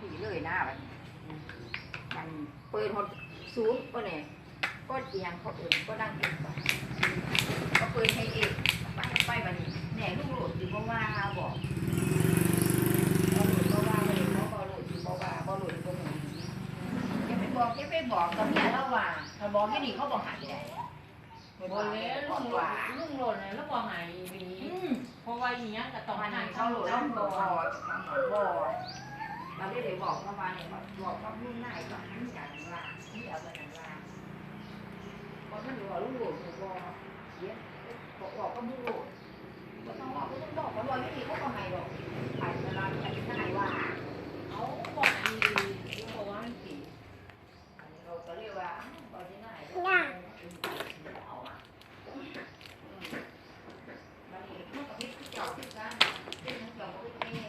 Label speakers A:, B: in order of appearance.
A: ผีเลยนะมันมันเปิดหดศูนย์ก็เนี่ยก็เอียงเขาเอื่นก็ดังเองก่อนก็เปิดให้เองไปไปบันนี้แหน่ลูกโหลดอยู่บ่ว่าบอกบ่โหลดบ่ว่าเลยเขาบ่โหลดอยู่บ่ว่าบ่โหลดบ่หนูอย่าไปบอกอย่าไปบอกกับเมียเราว่
B: าถ้าบอกแค่นี้เขา
A: บอกหายได้บนเลยลุงโหลด
B: ลุงโหลดเนี่ยแล้วบอกหายวีอืมเพราะว่าอย่างเงี้ยก็ต้องมันหายเขาเข้าหลุดแล้แล้ววบอก
A: บอก เราได้ไลยบอกเข้ามาเนี่ยบอกบอกว่ามุ่งหน้าอีกว่าที่อย่าว่าที่เอาไปอย่าเพราะพอท่านบอกลูกหลวงบอกเยอะบอกบอกก็ลูกก็ต้องบอกก็ต้องบอกเขาลอยไม่ดีเขาทำไงหรอกผ่าเวลาไปที่ไหนว่า
B: เขาบอกดีเขาบอกว่ามัน
A: ผิดเราก็เรียกว่าบอกที่ไหนอะมันเห็นพวกกับพี่เจ้าพี่จ้าพี่น้องเจ้าพี่เจ้า